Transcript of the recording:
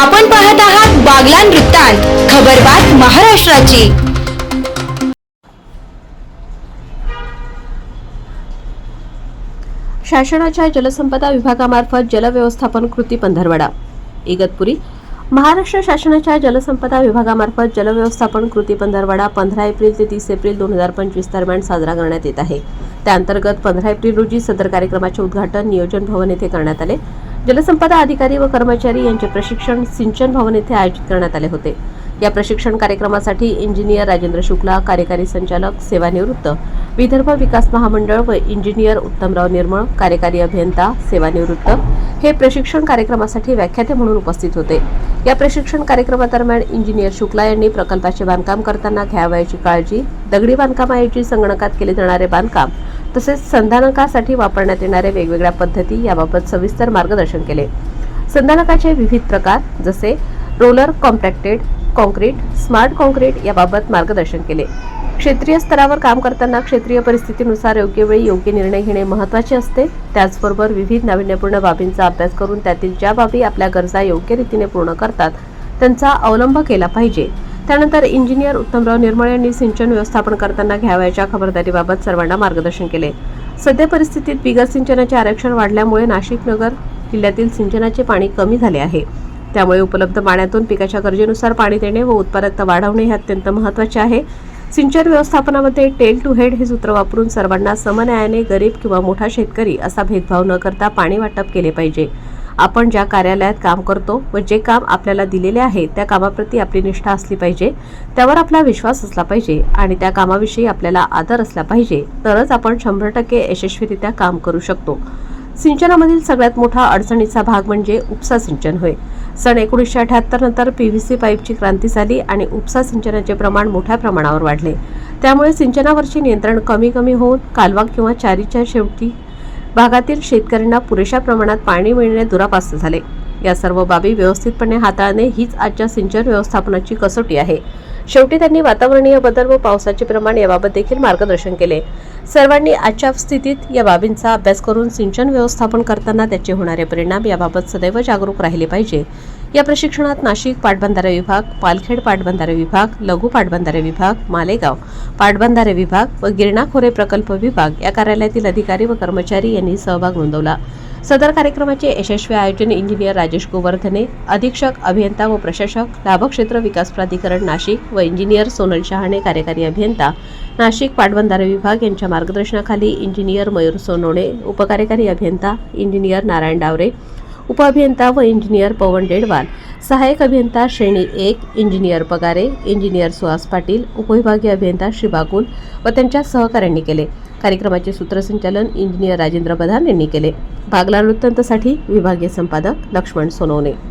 आपण पाहत आहात बागलान वृत्तांत खबरबात महाराष्ट्राची. शासनाच्या जलसंपदा विभागामार्फत जलव्यवस्थापन कृती पंधरवडा. इगतपुरी महाराष्ट्र शासनाच्या जलसंपदा विभागामार्फत जलव्यवस्थापन कृती पंधरवडा पंधरा एप्रिल ते तीस एप्रिल दोन हजार पंचवीस दरम्यान साजरा करण्यात येत आहे. त्याअंतर्गत पंधरा एप्रिल रोजी सदर कार्यक्रमाचे उद्घाटन नियोजन भवन येथे करण्यात आले. जलसंपदा अधिकारी व कर्मचारी यांचे प्रशिक्षण सिंचन भवन येथे आयोजित करण्यात आले होते. या प्रशिक्षण कार्यक्रमासाठी इंजिनियर राजेंद्र शुक्ला कार्यकारी संचालक सेवानिवृत्त विदर्भ विकास महामंडळ व इंजिनियर उत्तमराव निर्मळ कार्यकारी अभियंता सेवानिवृत्त हे प्रशिक्षण कार्यक्रमासाठी व्याख्याते म्हणून उपस्थित होते. या प्रशिक्षण कार्यक्रमादरम्यान इंजिनियर शुक्ला यांनी प्रकल्पाचे बांधकाम करताना घ्यावयाची काळजी दगडी बांधकामाऐवजी संगणकात केले जाणारे बांधकाम तसेच संधानकासाठी वापरण्यात येणाऱ्या वेगवेगळ्या पद्धती याबाबत सविस्तर मार्गदर्शन केले. संधानकाचे विविध प्रकार जसे roller compacted concrete smart concrete याबाबत मार्गदर्शन केले. क्षेत्रीय स्तरावर काम करताना क्षेत्रीय परिस्थितीनुसार योग्य वेळी योग्य निर्णय घेणे महत्त्वाचे असते. त्याचबरोबर विविध नाविन्यपूर्ण बाबींचा अभ्यास करून त्यातील ज्या बाबी आपल्या गरजा योग्य रीतीने पूर्ण करतात त्यांचा अवलंब केला पाहिजे. त्यानंतर इंजिनियर उत्तमराव निर्मळ यांनी सिंचन व्यवस्थापन करताना घ्यावयाच्या खबरदारीबाबत सर्वांना मार्गदर्शन केले. सध्या परिस्थितीत बिगर सिंचनाचे आरक्षण वाढल्यामुळे नाशिक नगर जिल्ह्यातील सिंचनाचे पाणी कमी झाले आहे. त्यामुळे उपलब्ध पाण्यातून पिकाच्या गरजेनुसार पाणी देणे व उत्पादकता वाढवणे हे अत्यंत महत्त्वाचे आहे. सिंचन व्यवस्थापनामध्ये टेल टू हेड हे सूत्र वापरून सर्वांना समन्यायाने गरीब किंवा मोठा शेतकरी असा भेदभाव न करता पाणी वाटप केले पाहिजे. आपण ज्या कार्यालयात काम करतो व जे काम आपल्याला दिलेले आहे त्या कामाप्रती आपली निष्ठा असली पाहिजे त्यावर आपला विश्वास असला पाहिजे आणि त्या कामाविषयी आपल्याला आदर असला पाहिजे तरच आपण शंभर टक्के यशस्वीरित्या काम करू शकतो. सिंचनामधील सगळ्यात मोठा अडचणीचा भाग म्हणजे उपसा सिंचन होय. सन एकोणीसशे अठ्याहत्तर नंतर पी व्ही सी पाईपची क्रांती झाली आणि उपसा सिंचनाचे प्रमाण मोठ्या प्रमाणावर वाढले. त्यामुळे सिंचनावरचे नियंत्रण कमी कमी होऊन कालवा किंवा चारीच्या शेवटी भागातील शेतकऱ्यांना पुरेशा प्रमाणात पाणी मिळणे दुरापास्त झाले. या सर्व बाबी व्यवस्थितपणे हाताळणे हीच आजच्या सिंचन व्यवस्थापनाची कसोटी आहे. शेवटी त्यांनी वातावरणीय बदल व पावसाचे प्रमाण याबाबत देखील मार्गदर्शन केले. सर्वांनी आजच्या स्थितीत या बाबींचा अभ्यास करून सिंचन व्यवस्थापन करताना त्याचे होणारे परिणाम याबाबत सदैव जागरूक राहिले पाहिजे. या प्रशिक्षणात नाशिक पाटबंधारे विभाग पालखेड पाटबंधारे विभाग लघु पाटबंधारे विभाग मालेगाव पाटबंधारे विभाग व गिरणा खोरे प्रकल्प विभाग या कार्यालयातील अधिकारी व कर्मचारी यांनी सहभाग नोंदवला. सदर कार्यक्रमाचे यशस्वी आयोजन इंजिनियर राजेश गोवर्धने अधीक्षक अभियंता व प्रशासक लाभक्षेत्र विकास प्राधिकरण नाशिक व इंजिनियर सोनल शहाणे कार्यकारी अभियंता नाशिक पाटबंधारे विभाग यांच्या मार्गदर्शनाखाली इंजिनियर मयूर सोनवणे उपकार्यकारी अभियंता इंजिनियर नारायण डावरे उपअभियंता व इंजिनियर पवन डेडवाल. सहाय्यक अभियंता श्रेणी एक इंजिनियर पगारे इंजिनियर सुहास पाटील उपविभागीय अभियंता श्री व त्यांच्या सहकाऱ्यांनी केले. कार्यक्रमाचे सूत्रसंचालन इंजिनियर राजेंद्र प्रधान यांनी केले. बागला वृत्तांतसाठी विभागीय संपादक लक्ष्मण सोनवणे.